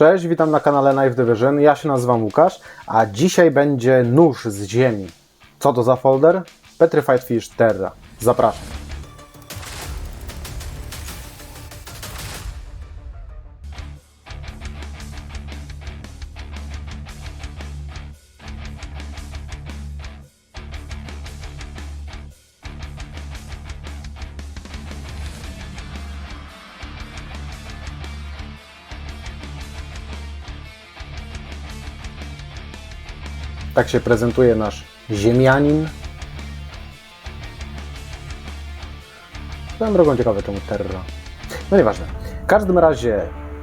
Cześć, witam na kanale Knife Division. Ja się nazywam Łukasz, a dzisiaj będzie nóż z ziemi. Co to za folder? Petrified Fish Terra. Zapraszam. Tak się prezentuje nasz ziemianin. Swoją drogą ciekawe czemu Terra. No nieważne. W każdym razie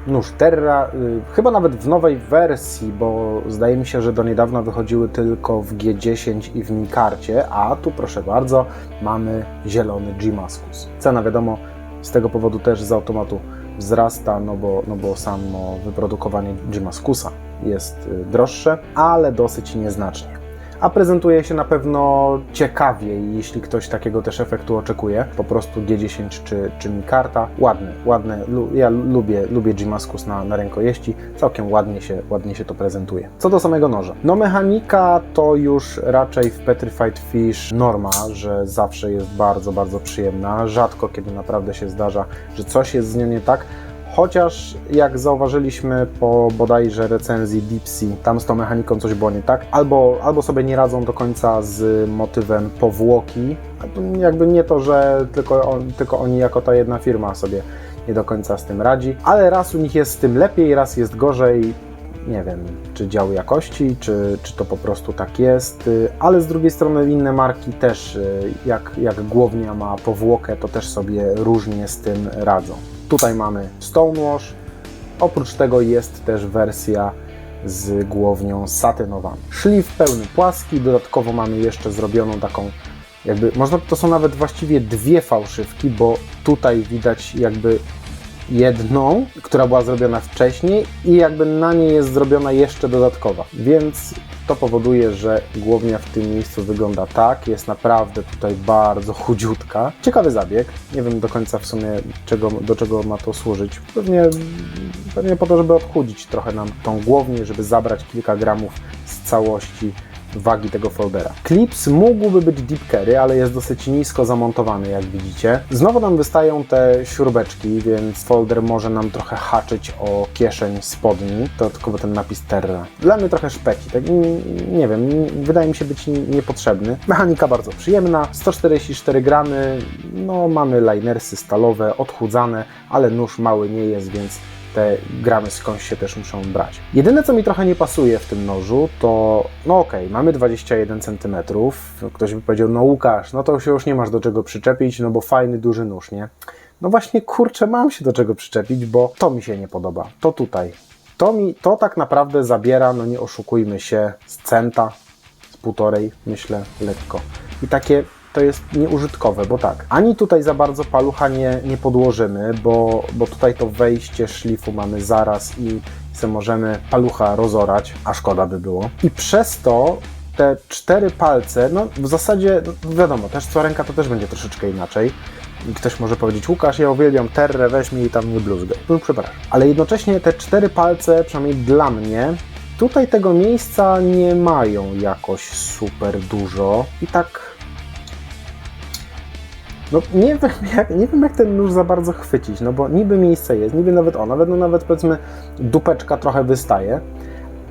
nóż Terra, y, chyba nawet w nowej wersji, bo zdaje mi się, że do niedawna wychodziły tylko w G10 i w Mikarcie, a tu proszę bardzo, mamy zielony G-Maskus. Cena wiadomo, z tego powodu też z automatu wzrasta, no bo, no bo samo wyprodukowanie G-Maskusa jest y, droższe, ale dosyć nieznacznie. A prezentuje się na pewno ciekawiej, jeśli ktoś takiego też efektu oczekuje. Po prostu G10 czy, czy Mikarta. Ładny, ładny. Lu- Ja lubię, lubię G-Maskus na, na rękojeści. Całkiem ładnie się, ładnie się to prezentuje. Co do samego noża. No mechanika to już raczej w Petrified Fish norma, że zawsze jest bardzo, bardzo przyjemna. Rzadko kiedy naprawdę się zdarza, że coś jest z nią nie tak. Chociaż jak zauważyliśmy po bodajże recenzji Dipsy, tam z tą mechaniką coś było nie tak, albo, albo sobie nie radzą do końca z motywem powłoki, jakby nie to, że tylko, on, tylko oni jako ta jedna firma sobie nie do końca z tym radzi, ale raz u nich jest z tym lepiej, raz jest gorzej, nie wiem, czy dział jakości, czy, czy to po prostu tak jest, ale z drugiej strony inne marki też, jak, jak głownia ma powłokę, to też sobie różnie z tym radzą. Tutaj mamy Stonewash, oprócz tego jest też wersja z głownią satynowaną. Szlif pełny płaski, dodatkowo mamy jeszcze zrobioną taką jakby, można, to są nawet właściwie dwie fałszywki, bo tutaj widać jakby jedną, która była zrobiona wcześniej i jakby na niej jest zrobiona jeszcze dodatkowa. Więc to powoduje, że głownia w tym miejscu wygląda tak. Jest naprawdę tutaj bardzo chudziutka. Ciekawy zabieg. Nie wiem do końca w sumie czego, do czego ma to służyć. Pewnie, pewnie po to, żeby odchudzić trochę nam tą głownię, żeby zabrać kilka gramów z całości wagi tego foldera. Clips mógłby być deep carry, ale jest dosyć nisko zamontowany, jak widzicie. Znowu nam wystają te śrubeczki, więc folder może nam trochę haczyć o kieszeń spodni. Dodatkowo ten napis Terra. Dla mnie trochę szpeci, tak nie wiem, wydaje mi się być niepotrzebny. Mechanika bardzo przyjemna, 144 gramy, no mamy linersy stalowe, odchudzane, ale nóż mały nie jest, więc te gramy skądś się też muszą brać. Jedyne, co mi trochę nie pasuje w tym nożu, to no okej, mamy 21 cm. Ktoś by powiedział, no Łukasz, no to się już nie masz do czego przyczepić, no bo fajny, duży nóż, nie? No właśnie, kurczę, mam się do czego przyczepić, bo to mi się nie podoba. To tutaj. To mi, to tak naprawdę zabiera, no nie oszukujmy się, z centa, z półtorej, myślę, lekko. I takie to jest nieużytkowe, bo tak, ani tutaj za bardzo palucha nie, nie podłożymy, bo, bo tutaj to wejście szlifu mamy zaraz i możemy palucha rozorać, a szkoda by było. I przez to te cztery palce, no w zasadzie no wiadomo, też co ręka to też będzie troszeczkę inaczej. Ktoś może powiedzieć, Łukasz, ja uwielbiam terrę, weź mi i tam nie bluzgaj. No, przepraszam. Ale jednocześnie te cztery palce, przynajmniej dla mnie, tutaj tego miejsca nie mają jakoś super dużo. I tak no nie wiem, jak, nie wiem jak ten nóż za bardzo chwycić, no bo niby miejsce jest, niby nawet o, nawet, no nawet powiedzmy dupeczka trochę wystaje,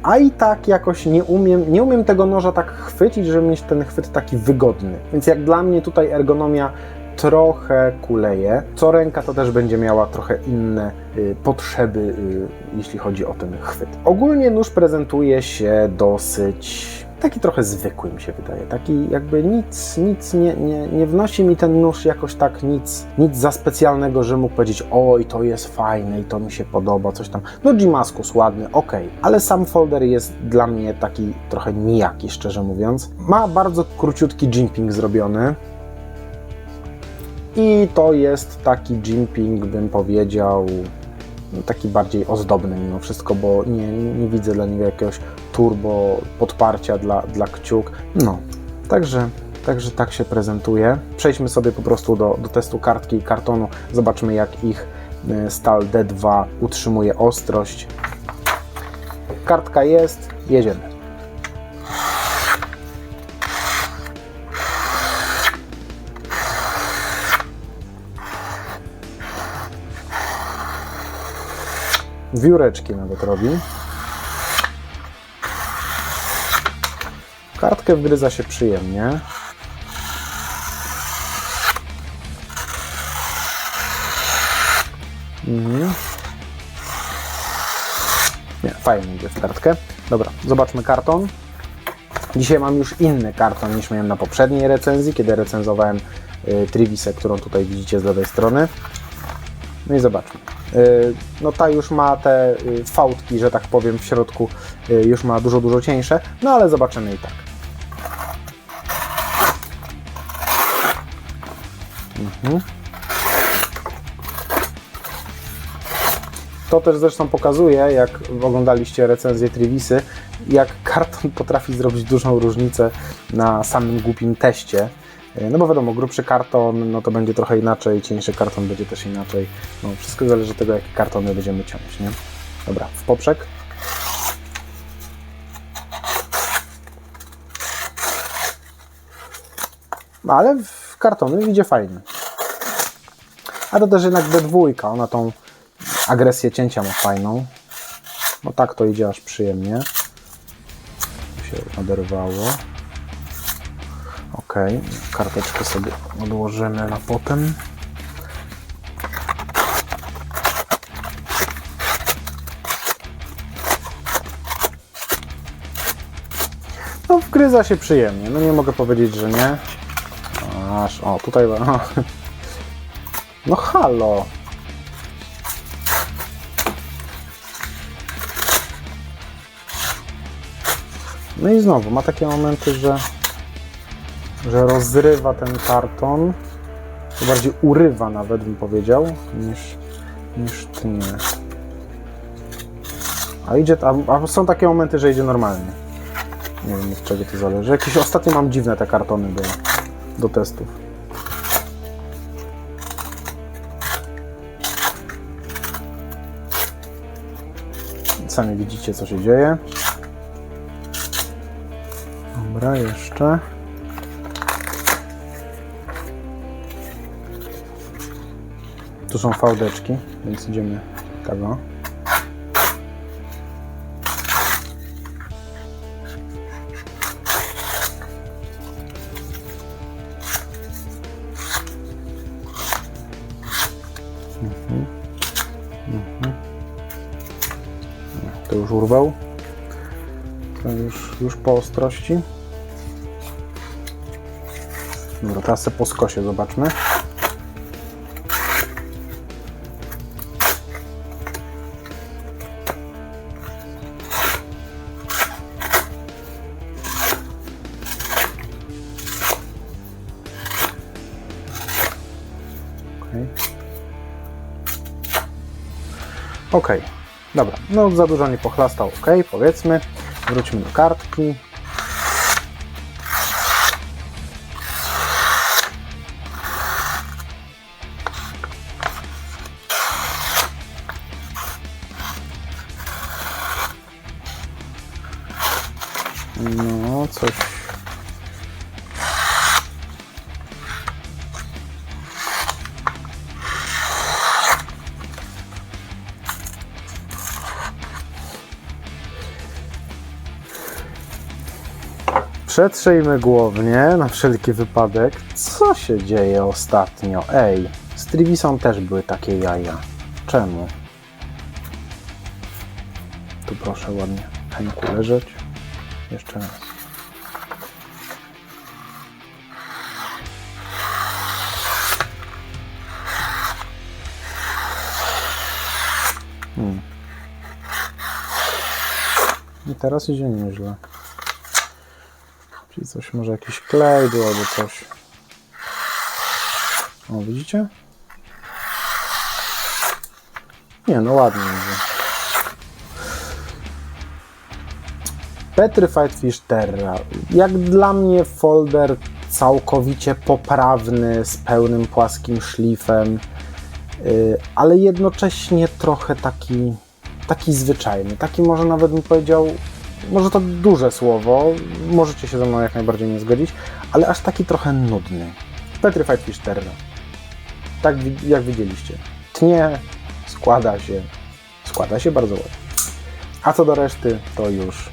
a i tak jakoś nie umiem, nie umiem tego noża tak chwycić, żeby mieć ten chwyt taki wygodny. Więc jak dla mnie tutaj ergonomia trochę kuleje. Co ręka to też będzie miała trochę inne y, potrzeby, y, jeśli chodzi o ten chwyt. Ogólnie nóż prezentuje się dosyć taki trochę zwykły mi się wydaje. Taki jakby nic, nic nie, nie, nie wnosi mi ten nóż jakoś tak nic, nic za specjalnego, że mógł powiedzieć oj, to jest fajne i to mi się podoba, coś tam. No Gimaskus ładny, ok, ale sam folder jest dla mnie taki trochę nijaki, szczerze mówiąc. Ma bardzo króciutki jimping zrobiony. I to jest taki jimping, bym powiedział, taki bardziej ozdobny mimo wszystko, bo nie, nie widzę dla niego jakiegoś turbo podparcia dla, dla kciuk. No, także, także tak się prezentuje. Przejdźmy sobie po prostu do, do testu kartki i kartonu. Zobaczmy jak ich y, stal D2 utrzymuje ostrość. kartka jest, jedziemy. Wióreczki nawet robi. Kartkę wgryza się przyjemnie. Mhm. Nie, fajnie idzie w kartkę. Dobra, zobaczmy karton. Dzisiaj mam już inny karton niż miałem na poprzedniej recenzji, kiedy recenzowałem y, Trivisę, którą tutaj widzicie z lewej strony. No i zobaczmy. Y, no ta już ma te y, fałdki, że tak powiem, w środku y, już ma dużo, dużo cieńsze, no ale zobaczymy i tak. Mhm. To też zresztą pokazuje, jak oglądaliście recenzję Trivisy, jak karton potrafi zrobić dużą różnicę na samym głupim teście. No bo wiadomo, grubszy karton, no to będzie trochę inaczej, cieńszy karton będzie też inaczej. No, wszystko zależy od tego, jakie kartony będziemy ciąć, nie? Dobra, w poprzek. No, ale w kartony idzie fajnie. A to też jednak D2, ona tą agresję cięcia ma fajną. No tak to idzie aż przyjemnie. Się oderwało. Karteczkę sobie odłożymy na potem. No, wgryza się przyjemnie. No nie mogę powiedzieć, że nie. Aż, o, tutaj. O. No halo. No i znowu ma takie momenty, że, że rozrywa ten karton. To bardziej urywa nawet bym powiedział, niż, niż tnie. A idzie, a, a są takie momenty, że idzie normalnie. Nie wiem od czego to zależy. Jakieś ostatnio mam dziwne te kartony do, do testów. Sami widzicie co się dzieje. Dobra, jeszcze. Tu są fałdeczki, więc idziemy tego. Mhm. Mhm. Już urwał. To już, już po ostrości. Dobra, teraz po skosie zobaczmy. Okej, dobra, no za dużo nie pochlastał, ok, powiedzmy. Wróćmy do kartki. No, coś. Przetrzyjmy głownie na wszelki wypadek. Co się dzieje ostatnio? Ej, z Trivisą też były takie jaja. Czemu? Tu proszę ładnie Henku leżeć. Jeszcze raz. Hmm. I teraz idzie nieźle. Czyli coś, może jakiś klej był albo coś. O, widzicie? Nie, no ładnie idzie. Petrified Fish Terra. Jak dla mnie folder całkowicie poprawny, z pełnym płaskim szlifem, yy, ale jednocześnie trochę taki taki zwyczajny, taki może nawet bym powiedział, może to duże słowo, możecie się ze mną jak najbardziej nie zgodzić, ale aż taki trochę nudny. Petrified Fish. Tak jak widzieliście. Tnie, składa się, składa się bardzo ładnie. A co do reszty, to już,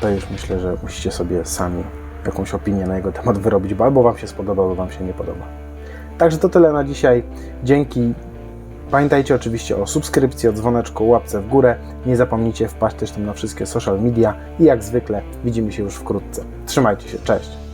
to już myślę, że musicie sobie sami jakąś opinię na jego temat wyrobić, bo albo Wam się spodoba, albo Wam się nie podoba. Także to tyle na dzisiaj. Dzięki. Pamiętajcie oczywiście o subskrypcji, o dzwoneczku, łapce w górę. Nie zapomnijcie wpaść też tam na wszystkie social media i jak zwykle widzimy się już wkrótce. Trzymajcie się, cześć!